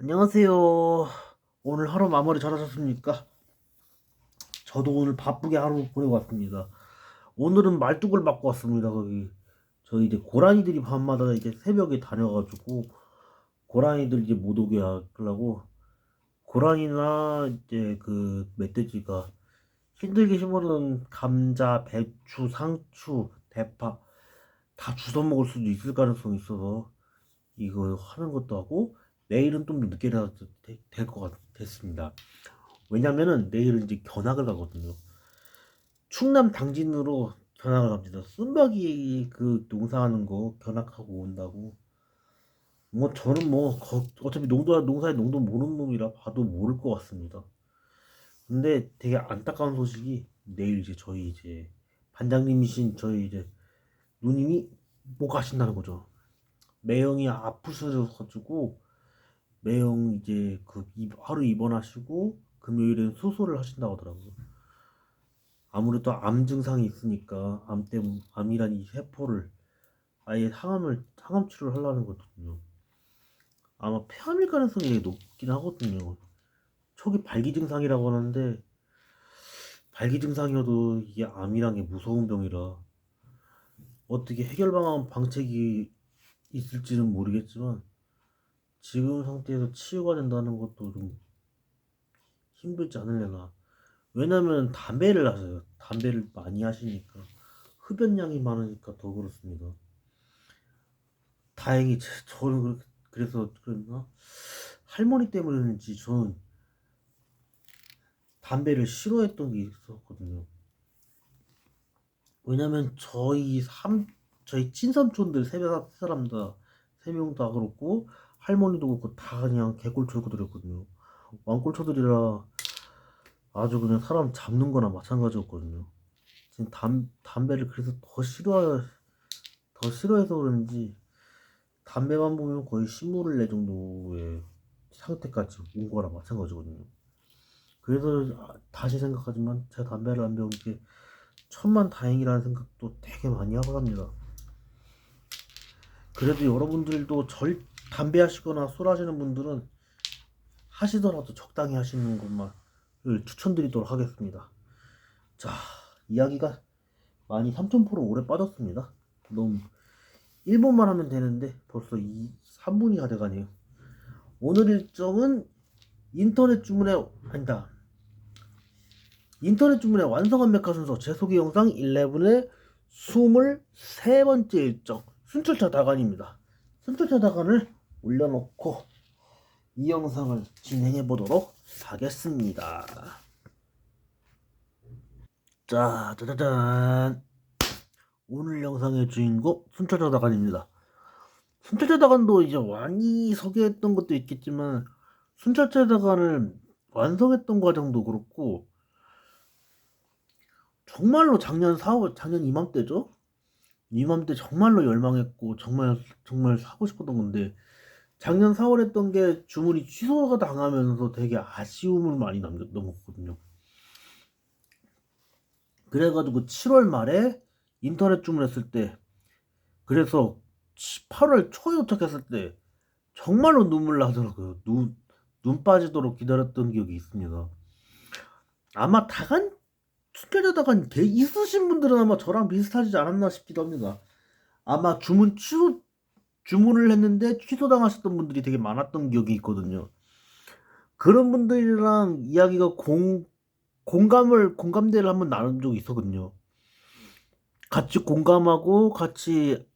안녕하세요. 오늘 하루 마무리 잘하셨습니까? 저도 오늘 바쁘게 하루 보내고 왔습니다. 오늘은 말뚝을 받고 왔습니다. 거기 저희 이제 고라니들이 밤마다 이제 새벽에 다녀가지고 고라니들 이제 못 오게 하려고 고라니나 이제 그 멧돼지가 힘들게 심어놓은 감자, 배추, 상추, 대파 다 주워 먹을 수도 있을 가능성이 있어서 이거 하는 것도 하고 내일은 좀 늦게 나도 될 것 같았습니다. 왜냐면은 내일은 이제 견학을 가거든요. 충남 당진으로 견학을 갑니다. 순박이 그 농사하는 거 견학하고 온다고. 뭐 저는 뭐 거- 어차피 농도 농사에 농도 모르는 놈이라 봐도 모를 것 같습니다. 근데 되게 안타까운 소식이 내일 이제 저희 이제 반장님이신 저희 이제 누님이 못 가신다는 거죠. 매형이 아프셔가지고 매형 이제 그 입- 하루 입원하시고 금요일엔 수술을 하신다고 하더라고요. 아무래도 암 증상이 있으니까 암 때문에 암이란 이 세포를 아예 항암을 항암 치료를 하려는 거거든요. 아마 폐암일 가능성이 높긴 하거든요. 초기 발기 증상이라고 하는데 발기 증상이어도 이게 암이란 게 무서운 병이라 어떻게 해결 방안 방책이 있을지는 모르겠지만 지금 상태에서 치유가 된다는 것도 좀 힘들지 않으려나. 왜냐면 담배를 하세요. 담배를 많이 하시니까 흡연량이 많으니까 더 그렇습니다. 다행히 제- 저는 그렇게- 그래서 그랬나 할머니 때문인지 저는 담배를 싫어했던 게 있었거든요. 왜냐면 저희 삼 저희 친삼촌들 세 사람 다 세 명 다 그렇고 할머니도 그렇고 다 그냥 개꿀초들이었거든요. 왕꿀초들이라 아주 그냥 사람 잡는 거나 마찬가지였거든요. 지금 담, 담배를 그래서 더 싫어 더 싫어해서 그런지 담배만 보면 거의 신물을 내 정도의 상태까지 온 거나 마찬가지거든요. 그래서 아, 다시 생각하지만 제가 담배를 안 배운 게 천만 다행이라는 생각도 되게 많이 하고 합니다. 그래도 여러분들도 절 담배 하시거나 술 하시는 분들은 하시더라도 적당히 하시는 것만을 추천드리도록 하겠습니다. 자, 이야기가 많이 3000% 오래 빠졌습니다. 너무 1분만 하면 되는데 벌써 2, 3분이 가 돼가네요. 오늘 일정은 인터넷 주문에 아니다. 인터넷 주문의 완성한 메카 순서 재소개 영상 11의 23번째 일정 순찰차 다간입니다. 순찰차 다간을 올려놓고 이 영상을 진행해 보도록 하겠습니다. 자, 짜자잔. 오늘 영상의 주인공 순찰차 다간입니다. 순찰차 다간도 이제 많이 소개했던 것도 있겠지만 순찰차 다간을 완성했던 과정도 그렇고 정말로 작년 4월, 작년 이맘때죠? 이맘때 정말로 열망했고 정말 정말 사고 싶었던 건데 작년 4월 했던 게 주문이 취소가 당하면서 되게 아쉬움을 많이 남겼, 넘었거든요. 그래가지고 7월 말에 인터넷 주문했을 때 그래서 8월 초에 도착했을 때 정말로 눈물 나더라고요. 눈, 눈 빠지도록 기다렸던 기억이 있습니다. 아마 다간 숙제자다간 개 있으신 분들은 아마 저랑 비슷하지 않았나 싶기도 합니다. 아마 주문 취소 주문을 했는데 취소당하셨던 분들이 되게 많았던 기억이 있거든요. 그런 분들이랑 이야기가 공 공감을 공감대를 한번 나눈 적이 있었거든요. 같이 공감하고 같이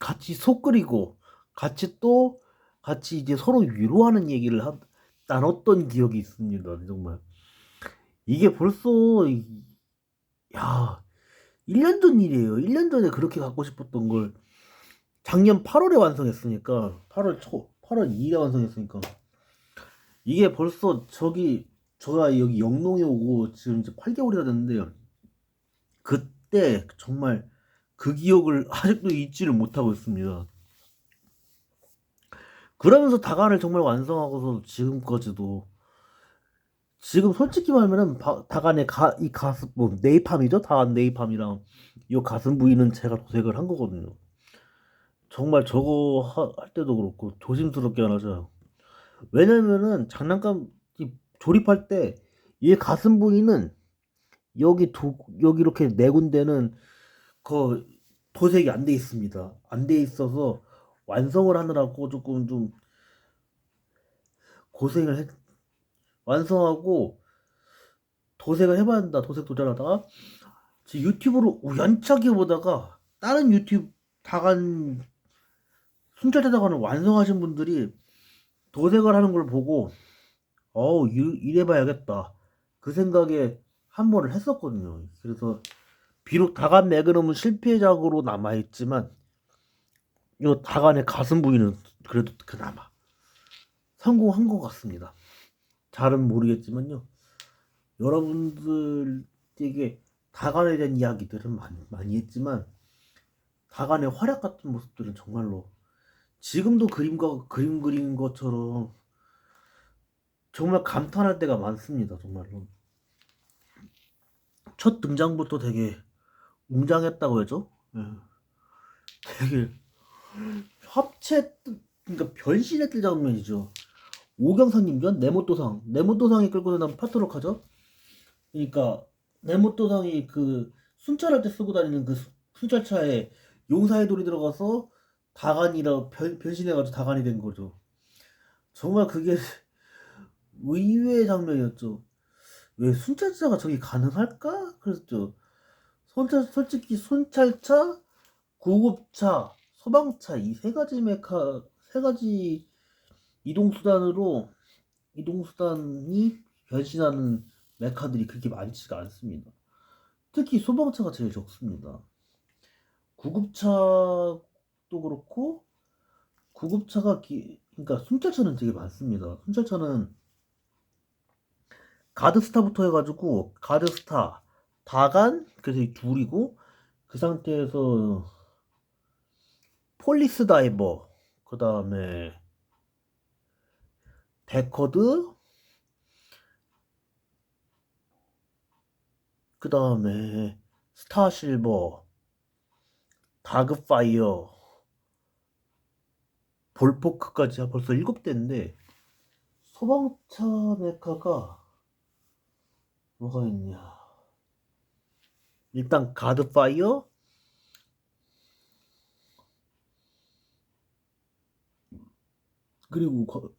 같이 속 끓이고 같이 또 같이 이제 서로 위로하는 얘기를 하, 나눴던 기억이 있습니다. 정말 이게 벌써 이- 야 1년 전 일이에요. 1년 전에 그렇게 갖고 싶었던 걸 작년 8월에 완성했으니까 8월 초 8월 2일에 완성했으니까 이게 벌써 저기 저가 여기 영농에 오고 지금 이제 8개월이나 됐는데 그때 정말 그 기억을 아직도 잊지를 못하고 있습니다. 그러면서 다간을 정말 완성하고서 지금까지도 지금 솔직히 말하면은 바- 다간의 가, 이 가슴 뭐 네이팜이죠 다간 네이팜이랑 이 가슴 부위는 제가 도색을 한 거거든요. 정말 저거 하- 할 때도 그렇고 조심스럽게 안 하죠. 왜냐면은 장난감 이 조립할 때 얘 가슴 부위는 여기 두 여기 이렇게 네 군데는 그 도색이 안 돼 있습니다. 안 돼 있어서 완성을 하느라고 조금 좀 고생을 했 완성하고 도색을 된다. 도색 도전하다가 지금 유튜브로 우연찮게 보다가 다른 유튜브 다간 순찰대다관을 완성하신 분들이 도색을 하는 걸 보고 어우 이- 이래봐야겠다 그 생각에 한 번을 했었거든요. 그래서 비록 다간 매그넘은 실패작으로 남아있지만 이 다간의 가슴 부위는 그래도 그나마 성공한 것 같습니다. 잘은 모르겠지만요. 여러분들에게 다간에 대한 이야기들은 많이, 많이 했지만 다간의 활약 같은 모습들은 정말로 지금도 그림과 그림 그린 것처럼 정말 감탄할 때가 많습니다. 정말로 첫 등장부터 되게 웅장했다고 해죠. 예. 되게 합체 그러니까 변신했던 장면이죠. 오경선님전 네모도상 네모도상이 끌고 다니는 파트록 하죠. 그러니까 네모도상이 그 순찰할 때 쓰고 다니는 그 수- 순찰차에 용사의 돌이 들어가서 다간이라 변, 변신해가지고 다간이 된 거죠. 정말 그게 의외의 장면이었죠. 왜 순찰차가 저기 가능할까? 그랬죠. 순찰, 솔직히 순찰차, 구급차, 소방차 이 세 가지 메카 세 가지 이동 수단으로 이동 수단이 변신하는 메카들이 그렇게 많지가 않습니다. 특히 소방차가 제일 적습니다. 구급차 도 그렇고 구급차가 기, 그러니까 순찰차는 되게 많습니다. 순찰차는 가드스타부터 해가지고 가드스타, 다간 그래서 이 둘이고 그 상태에서 폴리스 다이버 그 다음에 데커드 그 다음에 스타 실버 다그파이어 볼포크까지 벌써 일곱 대인데 소방차 메카가 뭐가 있냐? 일단 가드파이어? 그리고 거-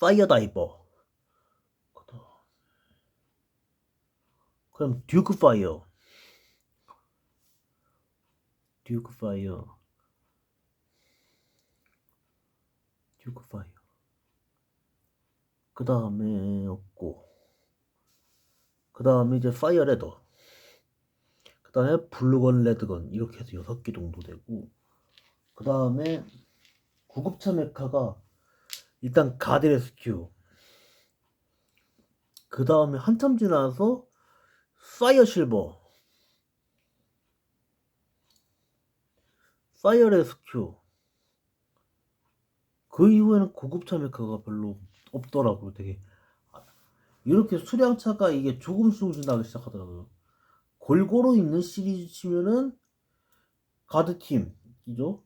파이어 다이버. 그럼 듀크 파이어. 듀크 파이어 듀크 파이어. 그 다음에 없고. 그 다음에 이제 파이어 레더. 그 다음에 블루건 레드건 이렇게 해서 여섯 개 정도 되고. 그 다음에 구급차 메카가 일단 가드 레스큐. 그 다음에 한참 지나서 파이어 실버. 파이어 레스큐 그 이후에는 고급차 메카가 별로 없더라고요 되게. 이렇게 수량차가 이게 조금씩 나기 시작하더라고요. 골고루 있는 시리즈 치면은 가드 팀이죠.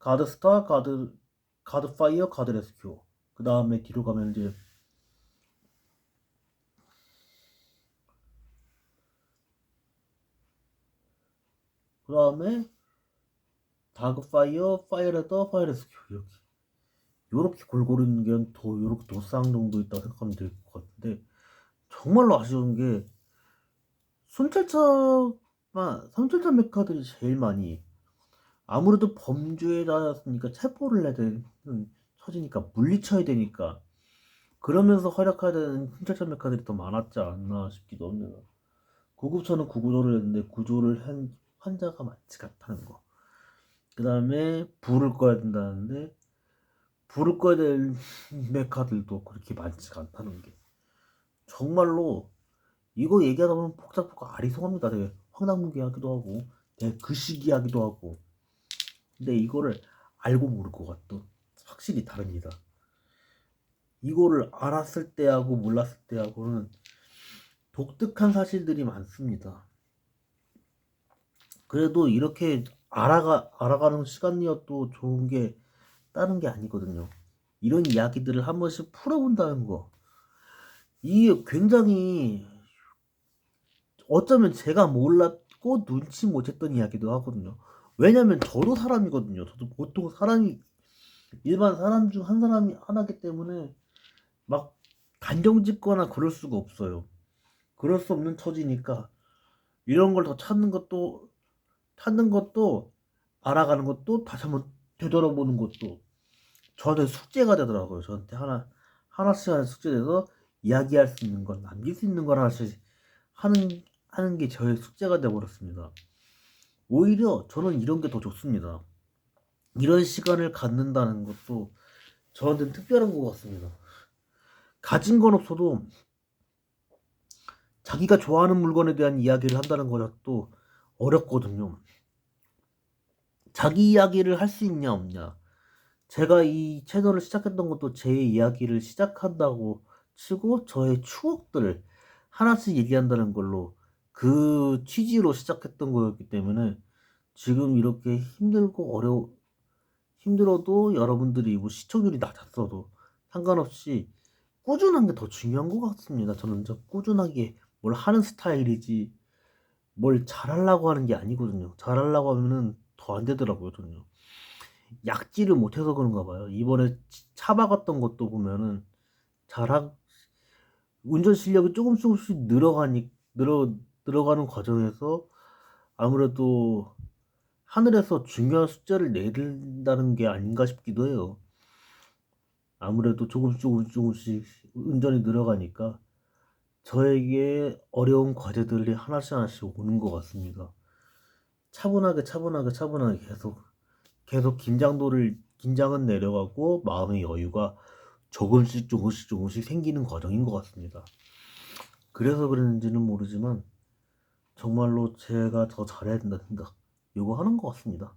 가드 스타 가드 가드 파이어, 가드 레스큐. 그 다음에 뒤로 가면 이제 그 다음에 다그 파이어, 파이어 레더, 파이어 레스큐 이렇게 요렇게 골고루 있는 게 더 요렇게 도쌍 정도 있다고 생각하면 될 것 같은데 정말로 아쉬운 게 순찰차만 순찰차 메카들이 제일 많이 아무래도 범죄자였으니까 체포를 해야 되는 처지니까 물리쳐야 되니까 그러면서 활약해야 되는 순찰차 메카들이 더 많았지 않나 싶기도 합니다. 구급차는 구조를 했는데 구조를 한 환자가 많지가 않다는 거. 그 다음에 불을 꺼야 된다는데 불을 꺼야 될 메카들도 그렇게 많지가 않다는 게 정말로 이거 얘기하다 보면 복잡하고 아리송합니다. 되게 황당무계하기도 하고 되게 그시기하기도 하고 근데 이거를 알고 모를 것과 또 확실히 다릅니다. 이거를 알았을 때하고 몰랐을 때하고는 독특한 사실들이 많습니다. 그래도 이렇게 알아가, 알아가는 시간이어도 좋은 게 다른 게 아니거든요. 이런 이야기들을 한 번씩 풀어본다는 거. 이게 굉장히 어쩌면 제가 몰랐고 눈치 못 챘던 이야기도 하거든요. 왜냐면 저도 사람이거든요. 저도 보통 사람이 일반 사람 중 한 사람이 하나기 때문에 막 단정 짓거나 그럴 수가 없어요. 그럴 수 없는 처지니까 이런 걸 더 찾는 것도 찾는 것도 알아가는 것도 다시 한번 되돌아보는 것도 저한테 숙제가 되더라고요. 저한테 하나 하나씩 하나 숙제돼서 이야기할 수 있는 건 남길 수 있는 걸 하나씩 하는 하는 게 저의 숙제가 되어버렸습니다. 오히려 저는 이런 게 더 좋습니다. 이런 시간을 갖는다는 것도 저한테는 특별한 것 같습니다. 가진 건 없어도 자기가 좋아하는 물건에 대한 이야기를 한다는 것도 어렵거든요. 자기 이야기를 할 수 있냐 없냐. 제가 이 채널을 시작했던 것도 제 이야기를 시작한다고 치고 저의 추억들을 하나씩 얘기한다는 걸로 그 취지로 시작했던 거였기 때문에 지금 이렇게 힘들고 어려 힘들어도 여러분들이 뭐 시청률이 낮았어도 상관없이 꾸준한 게 더 중요한 것 같습니다. 저는 저 꾸준하게 뭘 하는 스타일이지 뭘 잘하려고 하는 게 아니거든요. 잘하려고 하면은 더 안 되더라고요, 저는요. 약지를 못해서 그런가 봐요. 이번에 차 박았던 것도 보면은 잘하 운전 실력이 조금 조금씩 늘어가니 늘어 늘어가는 과정에서 아무래도 하늘에서 중요한 숫자를 내린다는 게 아닌가 싶기도 해요. 아무래도 조금씩 조금씩 조금씩 운전이 늘어가니까 저에게 어려운 과제들이 하나씩 하나씩 오는 것 같습니다. 차분하게 차분하게 차분하게 계속 계속 긴장도를 긴장은 내려가고 마음의 여유가 조금씩 조금씩 조금씩 생기는 과정인 것 같습니다. 그래서 그랬는지는 모르지만 정말로 제가 더 잘해야 된다 생각 요거 하는 것 같습니다.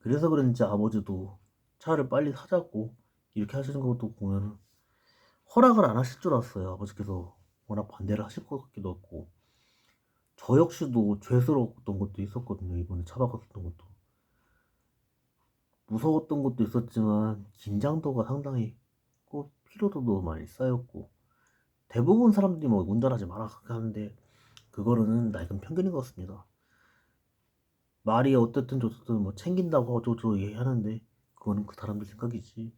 그래서 그런지 아버지도 차를 빨리 사자고 이렇게 하시는 것도 보면 허락을 안 하실 줄 알았어요. 아버지께서 워낙 반대를 하실 것 같기도 했고 저 역시도 죄스러웠던 것도 있었거든요. 이번에 차 바꿨던 것도 무서웠던 것도 있었지만 긴장도가 상당히 있고 피로도도 많이 쌓였고 대부분 사람들이 뭐 운전하지 마라 하는데 그거는 낡은 편견인 것 같습니다. 말이 어떻든 좋든 뭐 챙긴다고 어쩌고 얘기하는데 그거는 그 사람들 생각이지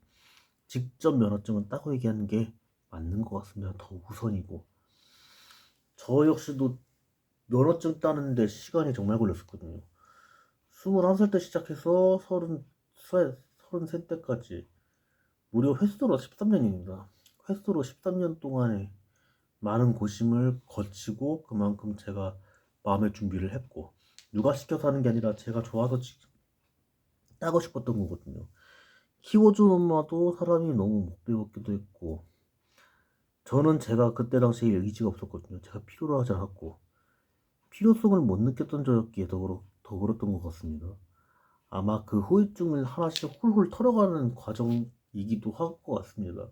직접 면허증은 따고 얘기하는 게 맞는 것 같습니다. 더 우선이고 저 역시도 면허증 따는데 시간이 정말 걸렸었거든요. 21살 때 시작해서 30, 33 때까지 무려 횟수로 13년입니다. 횟수로 13년 동안에 많은 고심을 거치고 그만큼 제가 마음의 준비를 했고 누가 시켜서 하는 게 아니라 제가 좋아서 따고 싶었던 거거든요. 키워준 엄마도 사람이 너무 못 배웠기도 했고 저는 제가 그때 당시에 의지가 없었거든요. 제가 필요로 하지 않았고 필요성을 못 느꼈던 저였기에 더, 그렇, 더 그렇던 것 같습니다. 아마 그 후유증을 하나씩 훌훌 털어가는 과정이기도 할 것 같습니다.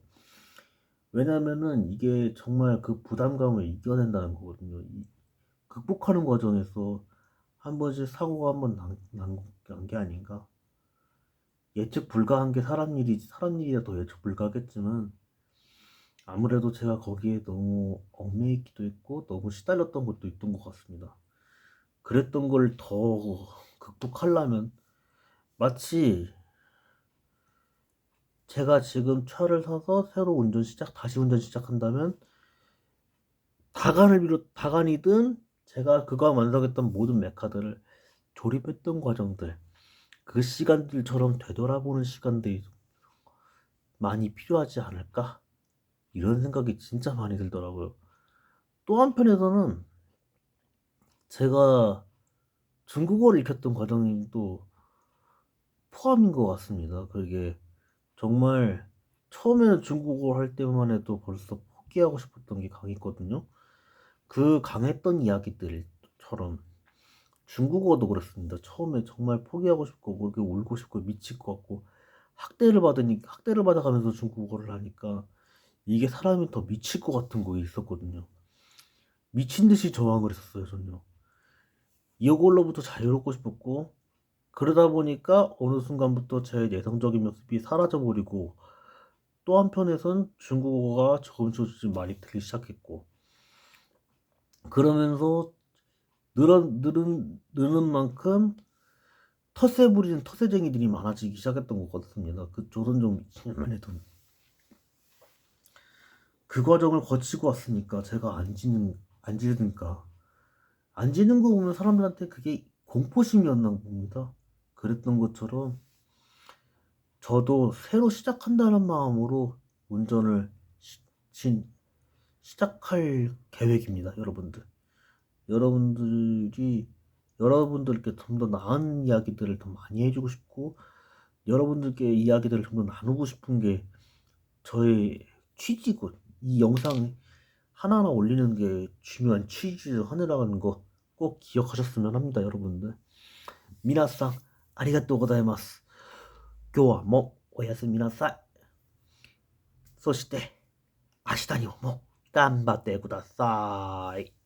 왜냐면은 이게 정말 그 부담감을 이겨낸다는 거거든요. 극복하는 과정에서 한 번씩 사고가 한 번 난게 아닌가. 예측 불가한 게 사람 일이 사람 일이라 더 예측 불가하겠지만 아무래도 제가 거기에 너무 얽매이기도 했고 너무 시달렸던 것도 있던 것 같습니다. 그랬던 걸 더 극복하려면 마치 제가 지금 차를 사서 새로 운전 시작 다시 운전 시작한다면 다간을 비롯 다간이든 제가 그가 완성했던 모든 메카들을 조립했던 과정들 그 시간들처럼 되돌아보는 시간들이 많이 필요하지 않을까 이런 생각이 진짜 많이 들더라고요. 또 한편에서는 제가 중국어를 익혔던 과정도 포함인 것 같습니다. 그게 정말 처음에는 중국어 할 때만 해도 벌써 포기하고 싶었던 게 강했거든요. 그 강했던 이야기들처럼 중국어도 그렇습니다. 처음에 정말 포기하고 싶고 그렇게 울고 싶고 미칠 것 같고 학대를 받으니 학대를 받아가면서 중국어를 하니까 이게 사람이 더 미칠 것 같은 거 있었거든요. 미친 듯이 저항을 했었어요, 전요. 이걸로부터 자유롭고 싶었고 그러다 보니까 어느 순간부터 제 내성적인 모습이 사라져버리고 또 한편에선 중국어가 조금씩 좀 많이 들리기 시작했고 그러면서 늘어, 늘은, 느는 만큼 텃세 부리는 텃세쟁이들이 많아지기 시작했던 것 같습니다. 그 조선종 20년만 해도 그 과정을 거치고 왔으니까 제가 안 지는 안 지르니까 안 지는 거 보면 사람들한테 그게 공포심이었나 봅니다. 그랬던 것처럼 저도 새로 시작한다는 마음으로 운전을 시, 시, 시작할 계획입니다, 여러분들. 여러분들이 여러분들께 좀 더 나은 이야기들을 더 많이 해주고 싶고 여러분들께 이야기들을 좀 더 나누고 싶은 게 저의 취지고 이 영상 하나하나 올리는 게 중요한 취지 중 하나라는 거 꼭 기억하셨으면 합니다, 여러분들. 미나상 ありがとうございます。今日はもうおやすみなさい。そして、明日にもも頑張ってください。